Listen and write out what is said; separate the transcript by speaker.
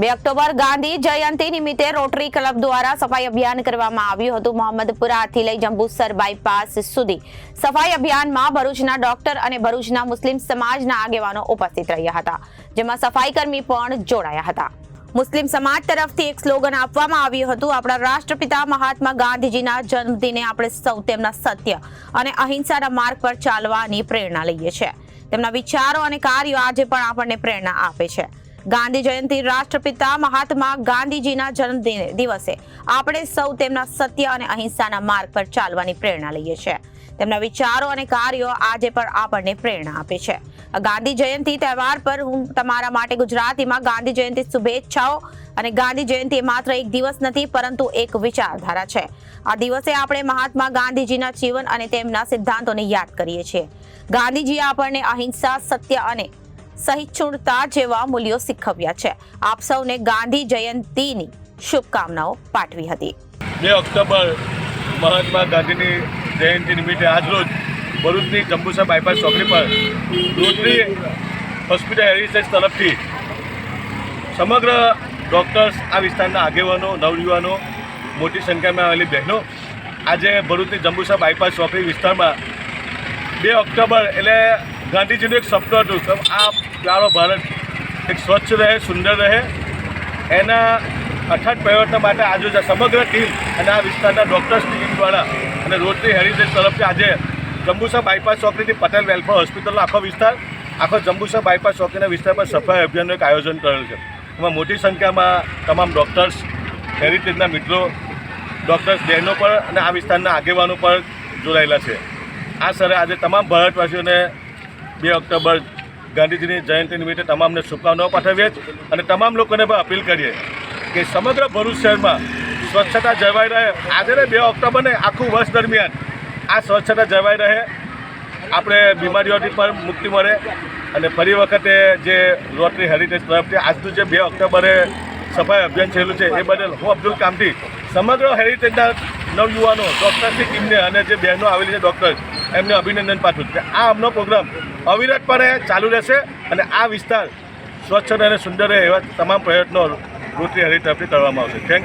Speaker 1: બે ઓક્ટોબર ગાંધી જયંતિ નિમિત્તે rotary club દ્વારા સફાઈ અભિયાન કરવામાં આવ્યું હતું. મોહમ્મદપુરાથી લઈ જંબુસર બાયપાસ સુધી સફાઈ અભિયાનમાં ભરૂચના ડોક્ટર અને ભરૂચના મુસ્લિમ સમાજના આગેવાનો ઉપસ્થિત રહ્યા હતા, જેમાં સફાઈ કર્મી પણ જોડાયા હતા. મુસ્લિમ સમાજ તરફથી એક સ્લોગન આપવામાં આવ્યું હતું. આપણા રાષ્ટ્રપિતા મહાત્મા ગાંધીજીના જન્મદિને આપણે સૌ તેમના સત્ય અને અહિંસાના માર્ગ પર ચાલવાની પ્રેરણા લઈએ છીએ. તેમના વિચારો અને કાર્યો આજે પણ આપણને પ્રેરણા આપે છે. ગાંધી જયંતિ રાષ્ટ્રપિતા મહાત્મા ગાંધીજીના જન્મ દિવસે આપણે સૌ તેમના સત્ય અને અહિંસાના માર્ગ પર ચાલવાની પ્રેરણા લઈએ છીએ. તેમના વિચારો અને કાર્યો આજે પણ આપણને પ્રેરણા આપે છે. ગાંધી જયંતિ તહેવાર પર હું તમારા માટે ગુજરાતીમાં ગાંધી જયંતિ શુભેચ્છાઓ અને ગાંધી જયંતિ માત્ર એક દિવસ નથી, પરંતુ એક વિચારધારા છે. આ દિવસે આપણે મહાત્મા ગાંધીજીના જીવન અને તેમના સિદ્ધાંતોને યાદ કરીએ છીએ. ગાંધીજીએ આપણને અહિંસા, સત્ય અને સહિષ્ણુતા જેવા મૂલ્યો શીખવ્યા છે. આપ સૌને ગાંધી જયંતિની શુભકામનાઓ પાઠવી હતી.
Speaker 2: બે ઓક્ટોબર મહાત્મા ગાંધીની જયંતિ નિમિત્તે આજરોજ ભરૂચની જંબુસા બાયપાસ ચોકડી પર રોટરી હોસ્પિટલ હેરિટેજ તરફથી સમગ્ર ડૉક્ટર્સ આ વિસ્તારના આગેવાનો, નવયુવાનો, મોટી સંખ્યામાં આવેલી બહેનો આજે ભરૂચની જંબુસા બાયપાસ ચોકડી વિસ્તારમાં બે ઓક્ટોબર એટલે ગાંધીજીનું એક સપનું હતું આ પ્યારો ભારત એક સ્વચ્છ રહે, સુંદર રહે. એના અથાટ પ્રયત્ન માટે આજે સમગ્ર ટીમ અને આ વિસ્તારના ડૉક્ટર્સની ટીમ દ્વારા અને રોટરી હેરિટેજ તરફથી આજે જંબુસા બાયપાસ ચોકડીથી પટેલ વેલફેર હોસ્પિટલનો આખો વિસ્તાર, આખો જંબુસા બાયપાસ ચોકડીના વિસ્તારમાં સફાઈ અભિયાનનું એક આયોજન કરેલું છે. એમાં મોટી સંખ્યામાં તમામ ડૉક્ટર્સ હેરિટેજના મિત્રો ડૉક્ટર્સ બહેનો પણ અને આ વિસ્તારના આગેવાનો પણ જોડાયેલા છે. આ સરે આજે તમામ ભારતવાસીઓને બે ઓક્ટોબર ગાંધીજીની જયંતિ નિમિત્તે તમામને શુભકામનાઓ પાઠવીએ અને તમામ લોકોને પણ અપીલ કરીએ કે સમગ્ર ભરૂચ શહેરમાં સ્વચ્છતા જળવાઈ રહે. આજે બે ઓક્ટોબરને આખું વર્ષ દરમિયાન આ સ્વચ્છતા જળવાઈ રહે. આપણે બીમારીઓથી પણ મુક્તિ મળે અને ફરી વખતે જે રોટરી હેરિટેજ તરફથી આજનું જે બે ઓક્ટોબરે સફાઈ અભિયાન છેલ્લું છે, એ બદલ હું અબ્દુલ કામથી સમગ્ર હેરિટેજના નવયુવાનો ડૉક્ટરની ટીમને અને જે બહેનો આવેલી છે ડૉક્ટર એમને અભિનંદન પાઠવું છું. આ અમનો પ્રોગ્રામ અવિરતપણે ચાલુ રહેશે અને આ વિસ્તાર સ્વચ્છ અને સુંદર રહે એવા તમામ પ્રયત્નો રોટરી હેરિટેજ તરફથી કરવામાં આવશે. થેન્ક